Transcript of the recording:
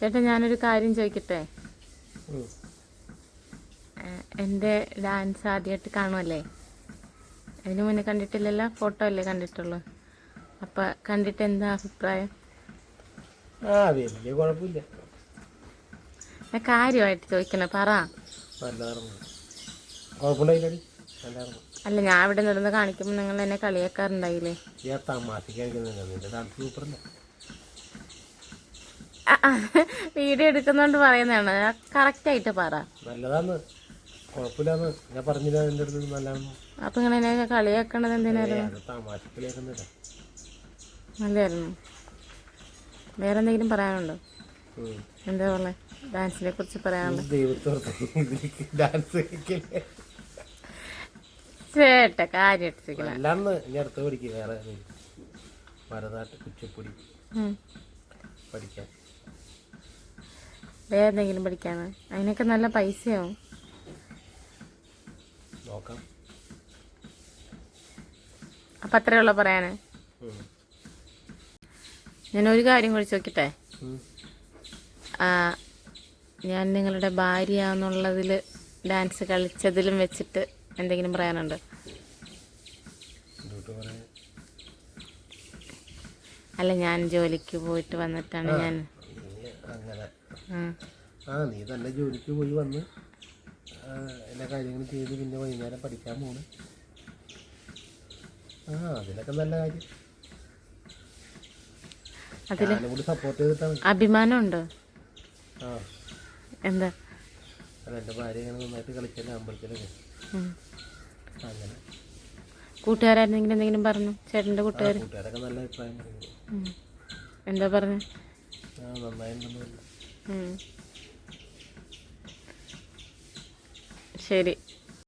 ചേട്ടാ ഞാനൊരു കാര്യം ചോദിക്കട്ടെ? എന്റെ ഡാൻസ് ആദ്യമായിട്ട് കാണുമല്ലേ അതിനു മുന്നേ കണ്ടിട്ടില്ലല്ലോ? ഫോട്ടോ അല്ലേ കണ്ടിട്ടുള്ളൂ? അപ്പം കണ്ടിട്ട് എന്താ അഭിപ്രായം? ആ വലിയ കുഴപ്പമില്ല. ഞാൻ കാര്യമായിട്ട് ചോദിക്കണേ പറ. അല്ല ഞാൻ ഇവിടെ നിന്ന് കാണിക്കുമ്പോൾ നിങ്ങൾ എന്നെ കളിയാക്കാറുണ്ടായില്ലേ? വീഡിയോ എടുക്കുന്നോണ്ട് പറയുന്നതാണ്. കറക്റ്റായിട്ട് പറ. നല്ലതാന്ന്. കുഴപ്പമില്ലാന്ന് ഞാൻ പറഞ്ഞില്ല എന്റെ അടുത്ത് നല്ലതാണെന്ന് അപ്പം എന്നെ കളിയാക്കണത് എന്തിനായിരുന്നു നല്ലതായിരുന്നു. വേറെ എന്തെങ്കിലും പറയാനുണ്ടോ. എന്താ പറയുക ഡാൻസിനെ കുറിച്ച് പറയാനുള്ളത് ദൈവത്തോർത്ത് ഡാൻസ് ചേട്ട അടുത്ത് വേറെ. ഭരതനാട്യം കുച്ചിപ്പുടി. ഉം. പഠിക്കാം. വേറെ എന്തെങ്കിലും പഠിക്കാന്ന്? അതിനൊക്കെ നല്ല പൈസയാവും. അപ്പൊ അപ്പം ഉള്ള പറയാന്. ഞാൻ ഒരു കാര്യം കുറിച്ച് നോക്കിട്ടെ? ഞാൻ നിങ്ങളുടെ ഭാര്യ എന്നുള്ളതിൽ ഡാൻസ് കളിച്ചതിലും വെച്ചിട്ട് എന്തെങ്കിലും പറയാനുണ്ട്? അല്ല ഞാൻ ജോലിക്ക് പോയിട്ട് വന്നിട്ടാണ് ഞാൻ അങ്ങനെ. ആ നീ തന്നെ ജോലിക്ക് പോയി വന്ന് എല്ലാ കാര്യങ്ങളും ചെയ്ത് പിന്നെ വൈകുന്നേരം പഠിക്കാൻ പോണ്. ആ അതിലൊക്കെ നല്ല കാര്യം. അതിൽ സപ്പോർട്ട് ചെയ്തിട്ടാണ്. അഭിമാനമുണ്ടോ? ആ. എന്താ? അല്ല എന്റെ ഭാര്യ ഇങ്ങനെ നന്നായിട്ട് കളിച്ചല്ലേ അമ്പലത്തിലൊക്കെ ഉം. അങ്ങനെ. കൂട്ടുകാരായിരുന്നെങ്കിലും എന്തെങ്കിലും പറഞ്ഞു? ചേട്ടന്റെ ആ കൂട്ടുകാർ കൂട്ടുകാരൊക്കെ നല്ല അഭിപ്രായം എന്താ പറഞ്ഞു ആ നന്നായിട്ടുണ്ടെന്ന് പറഞ്ഞു ഉം. ശരി.